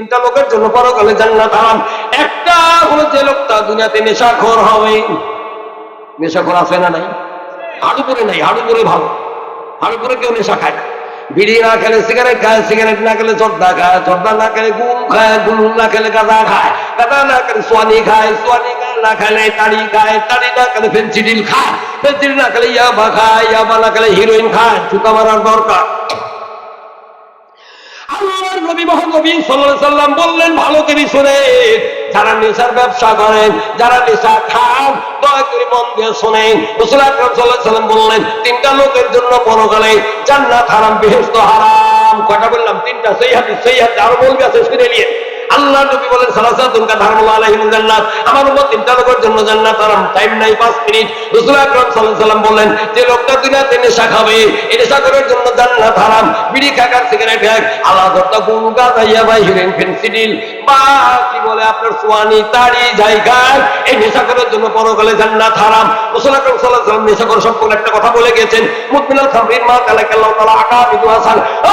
তিনটা লোকের জন্য পরকালে জান্নাত হারাম। একটা হলো যে লোকটা দুনিয়াতে নেশাখোর হবে। নেশাখোর আছে না নাই? হাড়ুপুরে নাই হাড়ুপুরে ভালো। হাড়ুপুরে কেউ নেশা খায় না। বিড়ি না খেলে সিগারেট খায়, সিগারেট না খেলে চর্দা খায় চর্দা না খেলে গুম খায় গুল না খেলে গাঁদা খায় গাঁদা না খেলে সোয়ানি খায়, সোয়ানি না খেলে তাড়ি খায়, তাড়ি না খেলে ফেন্সিডিল খায়, ফেন্সিডিল না খেলে ইয়াবা খায়, ইয়াবা না খেলে হিরোইন খায় চুকা মারার দরকার। নবী মহানবী আলাইহি সাল্লাম বললেন, ভালো করে শুনে, যারা নেশার ব্যবসা করেন যারা নেশা খান দয়া করে মন দিয়ে শোনেন রসুল আকরাম আলাইহি সাল্লাম বললেন, তিনটা লোকের জন্য পরকালে জান্নাত হারাম, বেহেশত হারাম। কথা বললাম? তিনটা, সেই হাদিস সেই হাদিস, আরও বলবে আছে, শুনে নিয়ে। আল্লাহ নবী বলেন সালাসাতুন কা ধারমুল্লাহ আলাইহিম জান্নাত। আমার উম্মত তিনটা লোকের জন্য জান্নাত হারাম। টাইম নাই 5 মিনিট। রাসূল আকরাম সাল্লাল্লাহু আলাইহি সাল্লাম যে লোকটা দুনিয়াতে নেশা খাবে এই নেশা করার জন্য জান্নাত হারাম। বিড়ি খাকার, সিগারেট খাক, আল্লাহ দত্ত গুল গাজাইয়া ভাই হিরেন বা কি বলে আপনার সোয়ানি, তাড়ি এই নেশা করার জন্য পরকালে জান্নাত হারাম। রাসূল আকরাম সাল্লাল্লাহু আলাইহি নেশা করার সম্পর্কে একটা কথা বলে গেছেন। মুতমিনাল খামরিন মা কালাকাল্লাহু তাআলা আকা বিদু হাসান। ও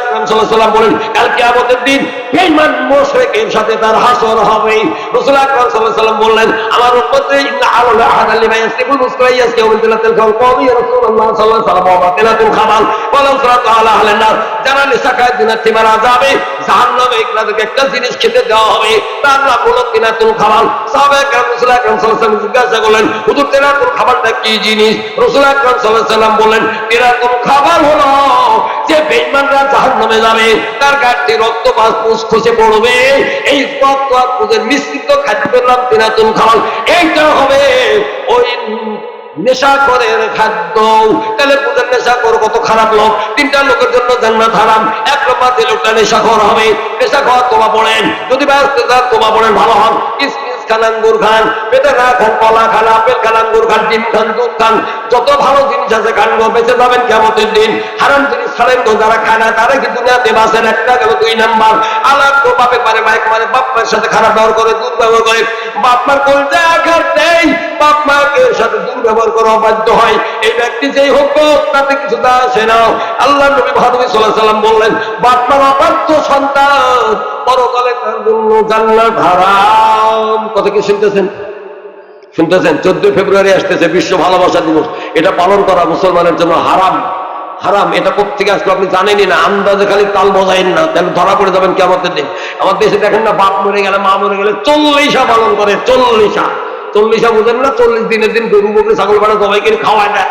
রসুল বললেন যারা যাবে একটা জিনিস খেতে দেওয়া হবে খামালটা কি জিনিস? রাসূল আকরাম খামাল হলো বেঈমানরা জাহান্নামে যাবে। তার গাঠটি রক্ত পাস পুষ খসে পড়বে, এই রক্ত আর পুজের মিশ্রিত খাদ্যের নাম তিলাতুল খামাল এইটা হবে ওই নেশাখরের খাদ্য। তাহলে বুঝেন নেশাখর কত খারাপ লোক। তিনটা লোকের জন্য জান্নাত হারাম। এক নম্বর যে লোকটা নেশা নেশাখর হবে, নেশাখর তোমা পড়েন। যদি ব্যস্ত তোমা পড়েন, ভালো হন। খান আঙ্গুর কলা আপেল ডিম দুধ যত ভালো জিনিস আছে খান বেঁচে যাবেন কেমতের দিন। জিনিস ছাড়েন যারা খায় না, তারা কি দুনিয়াতে বাসেন একটা গেল দুই নাম্বার। আলাপ বাপে পারে মাইক মানে সাথে খারাপ ব্যবহার করে, দুধ ব্যবহার করে। বাপ মার কলজা আঘাত দেয় বাপ মাকে সাথে দুর্ব্যবহার করা বাধ্য হয়। এই ব্যক্তি যেই হোক তাতে কিছু তা আসে না। আল্লাহ নবী ভাদবী সাল্লাহ সাল্লাম বললেন, বাপ মার অবাধ্য সন্তান, পরকালে তার জন্য জান্নাত হারাম কথা কি শুনতেছেন? শুনতেছেন? চোদ্দই ফেব্রুয়ারি আসতেছে, বিশ্ব ভালোবাসা দিবস। এটা পালন করা মুসলমানের জন্য হারাম। হারাম, এটা কোথেকে আসলো আপনি জানেনই না। আন্দাজে খালি তাল বোঝাইন না। তাহলে ধরা পড়ে যাবেন কেমন দিন? আমার দেশে দেখেন না, বাপ মরে গেলে, মা মরে গেলে চল্লিশা পালন করে, চল্লিশা। চল্লিশা বোঝেন না, চল্লিশ দিনের দিন গরু বকরি ছাগল পাড়া সবাইকে খাওয়ায় না।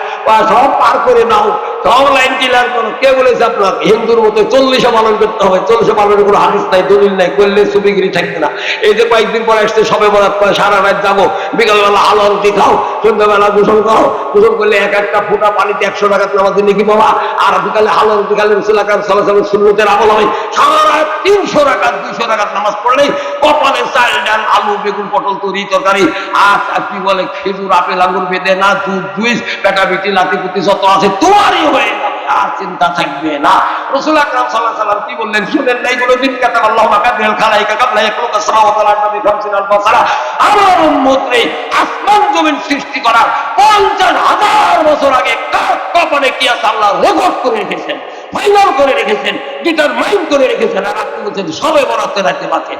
সব পার করে নাও, সব লাইন ক্লিয়ার করো। কে বলেছে আপনার? হিন্দুর মতো চল্লিশা পালন করতে হবে। চল্লিশা পালনের কোনো হাদিস নাই, দলিল নাই, করলে সুবিগিরি থাকবে না। এই যে কয়েকদিন পরে আসছে সবে বরাত করে সারা রাত যাব, বিকালবেলা আলো আলতি খাও সন্ধ্যাবেলা গোসল করো। গোসল করলে এক একটা ফোটা পানিতে একশো টাকা নামাজ নাকি বাবা। আর বিকালে হালো রুটি খালে রসুলাকার সালাসালের সুন্নতের আমল হয়। সারা তিনশো টাকা, দুইশো টাকার নামাজ পড়লেই কপালে চাল, ডাল, আলু, বেগুন, পটল তরি তরকারি। আর কি বলে খেজুর, আপেল আঙুর বেঁধে না, দুধ, দুই, পেটা, বেটি লাতি পুতি, যত আছে তোমারই হয়ে আর চিন্তা থাকবে না। রসুল আকরাম সাল্লাহ সাল্লাম কি বললেন? শুনেন নাই কোনো দিন কাতা আল্লাহ মাকাদিল খালাইকা কাবলা আরদা বিখামসিন আলফা সানা আমার আসমান জমিন সৃষ্টি করার 50 হাজার বছর আগে কার কপালে কি আছে আল্লাহ রেকর্ড করে রেখেছেন, ফাইনাল করে রেখেছেন, গিটার মাইন্ড করে রেখেছেন, আর আপনি বলছেন সবে বরাতে রাখতে পারছেন